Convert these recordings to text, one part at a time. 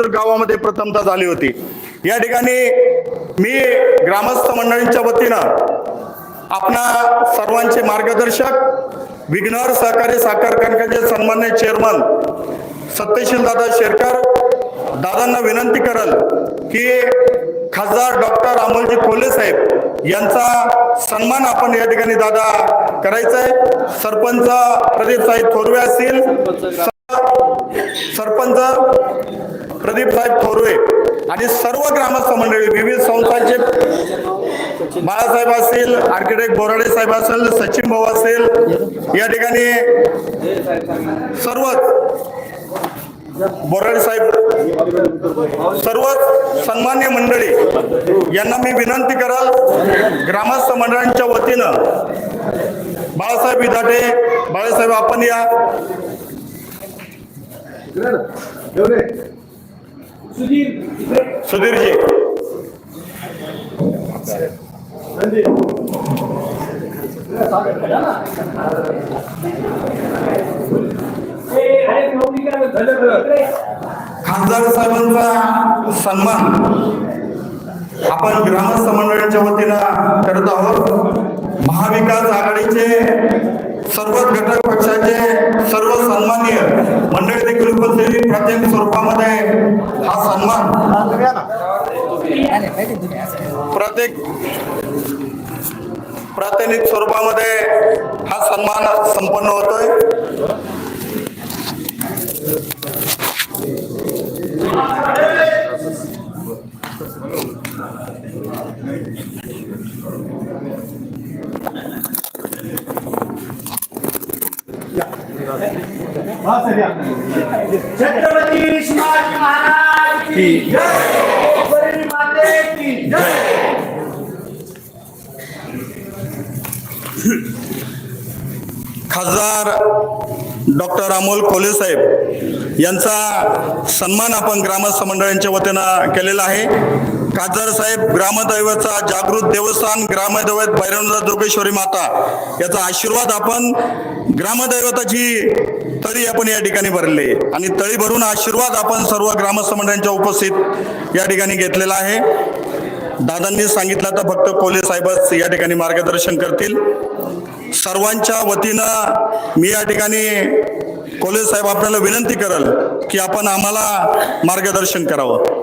सिंधुदुर्ग गावामध्ये प्रथमता झाली होती. या ठिकाणी मी ग्रामस्थ मंडळींच्या वतीनं आपणा सर्वांचे मार्गदर्शक विघ्नर सहकारी साखर कारखान्याचे सन्मान्य चेअरमन सत्यशील दादा शेरकर दादांना विनंती करल की खासदार डॉक्टर अमोलजी कोल्हे साहेब यांचा सन्मान आपण या ठिकाणी दादा करायचा आहे सरपंच प्रदीप साहेब थोरवे असतील. सरपंच प्रदीपसाहेब थोरवे आणि सर्व ग्रामस्थ मंडळी विविध संस्थांचे बाळासाहेब असतील आर्किटेक्ट बोराडे साहेब असेल सचिन भाऊ असेल या ठिकाणी सर्वच बोराडे साहेब सर्वच सन्मान्य मंडळी यांना मी विनंती कराल ग्रामस्थ मंडळांच्या वतीनं बाळासाहेब विधाटे बाळासाहेब आपण या. सुधीरजी खासदार साहेबांचा सन्मान आपण ग्रामस्थ मंडळाच्या वतीनं करत आहोत. महाविकास आघाडीचे सर्व घटक पक्षाचे सर्व सन्माननीय मंडळी देखील उपस्थित प्राथमिक स्वरूपामध्ये हा सन्मान प्रत्येक प्रातिनिधिक स्वरूपामध्ये हा सन्मान संपन्न होतोय. छत्रपती शिवाजी महाराज की जय. माते की जय खासदार डॉक्टर अमोल कोल्हे साहेब यांचा सन्मान आपण ग्रामस्थ मंडळांच्या वतीनं केलेला आहे. खासदार साहेब ग्रामदैवतचा जागृत देवस्थान ग्रामदैवत भैरवनाथ दुर्गेश्वरी माता याचा आशीर्वाद आपण ग्रामदैवताची तळी आपण या ठिकाणी भरले आणि तळी भरून आशीर्वाद आपण सर्व ग्रामस्थमंडळांच्या उपस्थित या ठिकाणी घेतलेला आहे. दादांनी सांगितलं तर फक्त कोले साहेबच या ठिकाणी मार्गदर्शन करतील. सर्वांच्या वतीनं मी या ठिकाणी कोले साहेब आपल्याला विनंती करल की आपण आम्हाला मार्गदर्शन करावं.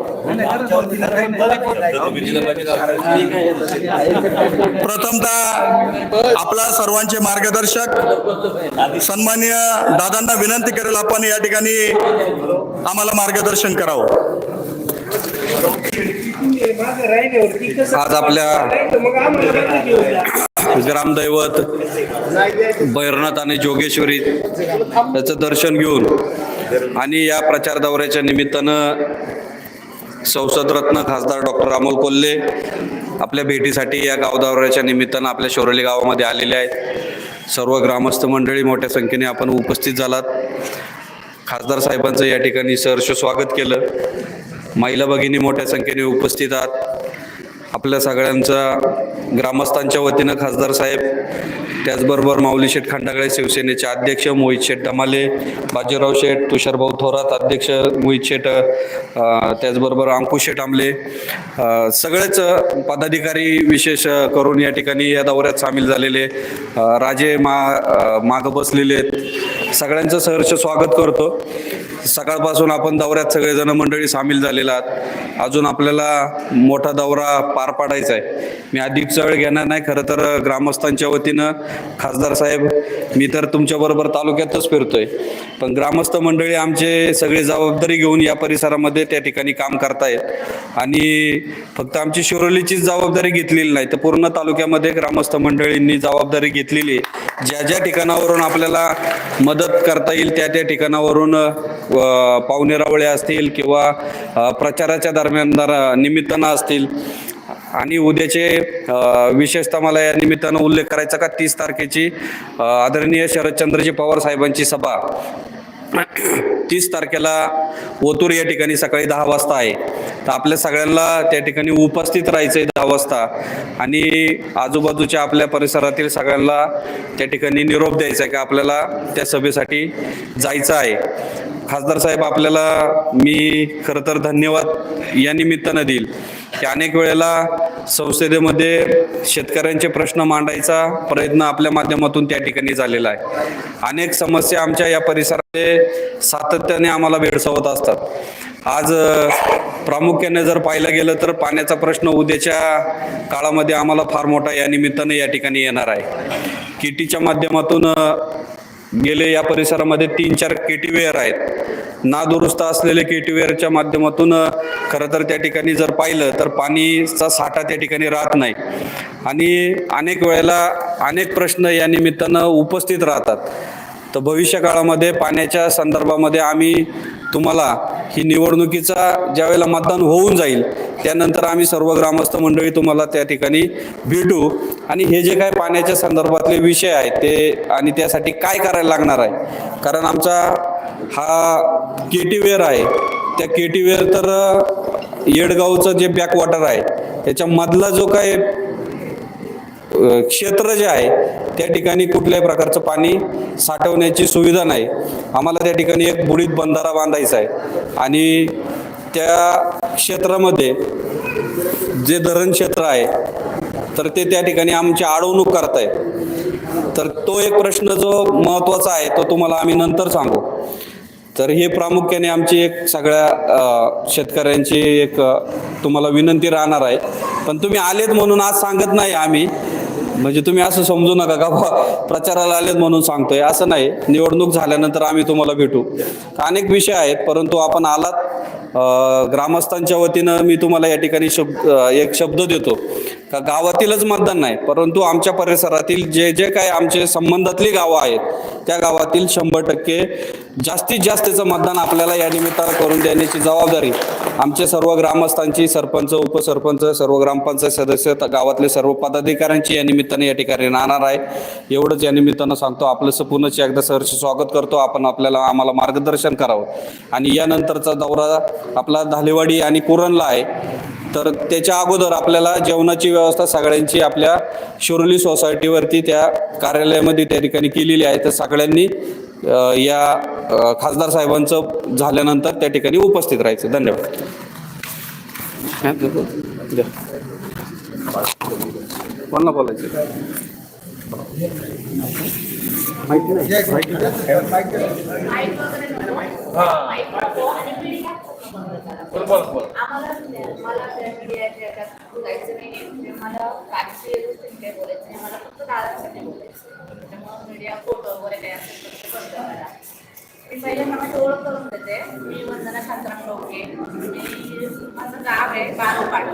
प्रथमतः आपला सर्वांचे मार्गदर्शक सन्मान्य दादांना विनंती करेल आपण या ठिकाणी आम्हाला मार्गदर्शन करावं. आज आपल्या ग्रामदैवत भैरनाथ आणि जोगेश्वरी त्याचं दर्शन घेऊन आणि या प्रचार दौऱ्याच्या निमित्तानं संसद रत्न खासदार डॉक्टर अमोल कोल्हे आपल्या भेटीसाठी या गावदौऱ्याच्या निमित्तानं आपल्या शोरली गावामध्ये आलेले आहेत. सर्व ग्रामस्थ मंडळी मोठ्या संख्येने आपण उपस्थित झालात. खासदार साहेबांचं या ठिकाणी सहर्ष स्वागत केलं. महिला भगिनी मोठ्या संख्येने उपस्थित आहात. आपल्या सगळ्यांचा ग्रामस्थांच्या वतीनं खासदार साहेब त्याचबरोबर माऊली शेठ खांडागळे शिवसेनेचे अध्यक्ष मोहित शेठ धमाले बाजीराव शेठ तुषारभाऊ थोरात अध्यक्ष मोहित शेठ त्याचबरोबर अंकुश शेठ आंबले सगळेच पदाधिकारी विशेष करून या ठिकाणी या दौऱ्यात सामील झालेले राजे मा मागं बसलेले आहेत. सगळ्यांचं सहर्ष स्वागत करतो. सकाळपासून आपण दौऱ्यात सगळेजण मंडळी सामील झालेला आहात. अजून आपल्याला मोठा दौरा पार पाडायचा आहे. मी अधिक चळ घेणार नाही खरं तर ग्रामस्थांच्या वतीनं. खासदार साहेब मी तर तुमच्याबरोबर तालुक्यातच फिरतोय. पण ग्रामस्थ मंडळी आमचे सगळे जबाबदारी घेऊन या परिसरामध्ये त्या ठिकाणी काम करतायत. आणि फक्त आमची शिरोलीचीच जबाबदारी घेतलेली नाही तर पूर्ण तालुक्यामध्ये ग्रामस्थ मंडळींनी जबाबदारी घेतलेली आहे. ज्या ज्या ठिकाणावरून आपल्याला मदत करता येईल त्या त्या ठिकाणावरून पाहुणेरावळे असतील किंवा प्रचाराच्या दरम्यान दर निमित्तानं असतील. आणि उद्याचे विशेषतः मला या निमित्तानं उल्लेख करायचा का? तीस तारखेची आदरणीय शरदचंद्रजी पवार साहेबांची सभा. तीस तारखेला ओतूर या ठिकाणी सकाळी दहा वाजता आहे. तर आपल्या सगळ्यांना त्या ठिकाणी उपस्थित राहायचं आहे दहा वाजता. आणि आजूबाजूच्या आपल्या परिसरातील सगळ्यांना त्या ठिकाणी निरोप द्यायचा आहे की आपल्याला त्या सभेसाठी जायचं आहे. खासदार साहेब आपल्याला मी खरं तर धन्यवाद या निमित्तानं देईल की अनेक वेळेला संसदेमध्ये शेतकऱ्यांचे प्रश्न मांडायचा प्रयत्न आपल्या माध्यमातून त्या ठिकाणी झालेला आहे. अनेक समस्या आमच्या या परिसरामध्ये सातत्याने आम्हाला भेडसावत असतात. आज प्रामुख्याने जर पाहिलं गेलं तर पाण्याचा प्रश्न उद्याच्या काळामध्ये आम्हाला फार मोठा या निमित्ताने या ठिकाणी येणार आहे. किटीच्या माध्यमातून गेले या परिसरामध्ये तीन चार केटीवेअर आहेत. नादुरुस्त असलेले केटीवेअरच्या माध्यमातून खरं तर त्या ठिकाणी जर पाहिलं तर पाणीचा साठा त्या ठिकाणी राहत नाही. आणि अनेक वेळेला अनेक प्रश्न या निमित्तानं उपस्थित राहतात. तर भविष्य काळामध्ये पाण्याच्या संदर्भामध्ये आम्ही तुम्हाला ही निवडणुकीचा ज्यावेळेला मतदान होऊन जाईल त्यानंतर आम्ही सर्व ग्रामस्थ मंडळी तुम्हाला त्या ठिकाणी भेटू. आणि हे जे काय पाण्याच्या संदर्भातले विषय आहेत ते आणि त्यासाठी काय करायला लागणार आहे? कारण आमचा हा केटीवेअर आहे त्या केटीवेअर तर येडगावचं जे बॅकवॉटर आहे त्याच्यामधला जो काय क्षेत्र जे आहे त्या ठिकाणी कुठल्याही प्रकारचं पाणी साठवण्याची सुविधा नाही. आम्हाला त्या ठिकाणी एक बुडीत बंधारा बांधायचा आहे. आणि त्या क्षेत्रामध्ये जे धरण क्षेत्र आहे तर ते त्या ठिकाणी आमची अडवणूक करतायत. तर तो एक प्रश्न जो महत्त्वाचा आहे तो तुम्हाला आम्ही नंतर सांगू. तर हे प्रामुख्याने आमची एक सगळ्या शेतकऱ्यांची एक तुम्हाला विनंती राहणार आहे. पण तुम्ही आलेत म्हणून आज सांगत नाही आम्ही. म्हणजे तुम्ही असं समजू नका का बा प्रचाराला आलेत म्हणून सांगतोय. असं नाही. निवडणूक झाल्यानंतर आम्ही तुम्हाला भेटू. अनेक विषय आहेत परंतु आपण आलात. ग्रामस्थांच्या वतीनं मी तुम्हाला या ठिकाणी शब्द एक शब्द देतो. का गावातीलच मतदान नाही परंतु आमच्या परिसरातील जे जे काय आमचे संबंधातली गावं आहेत त्या गावातील शंभर टक्के जास्तीत जास्तीचं मतदान आपल्याला या निमित्तानं करून देण्याची जबाबदारी आमचे सर्व ग्रामस्थांची सरपंच उपसरपंच सर्व ग्रामपंचायत सदस्य गावातले सर्व पदाधिकाऱ्यांची या निमित्ताने या ठिकाणी राहणार आहे. एवढंच या निमित्तानं सांगतो आपलं पुनश्च एकदा सहर्ष स्वागत करतो. आपण आपल्याला आम्हाला मार्गदर्शन करावं. आणि यानंतरचा दौरा आपला धालेवाडी आणि कुरणला आहे. तर त्याच्या अगोदर आपल्याला जेवणाची व्यवस्था सगळ्यांची आपल्या शिरोली सोसायटीवरती त्या कार्यालयामध्ये त्या ठिकाणी केलेली आहे. तर सगळ्यांनी या खासदार साहेबांचं झाल्यानंतर त्या ठिकाणी उपस्थित राहायचं. धन्यवाद द्या. कोणाला बोलायचं आम्हाला मला त्या मीडियाच्या याच्यात जायचं नाही म्हणजे मला कागदी गोष्टी काही बोलायचं नाही मला पहिले मला ओळख करून देते. मी वंदना शांताराम डोके मी माझं गाव आहे बारोपाड.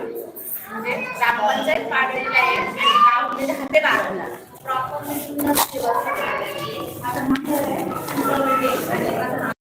म्हणजे ग्रामपंचायत आहे. गाव म्हणजे हाते बारोला. प्रॉपर मी माझं आहे. आणि माझं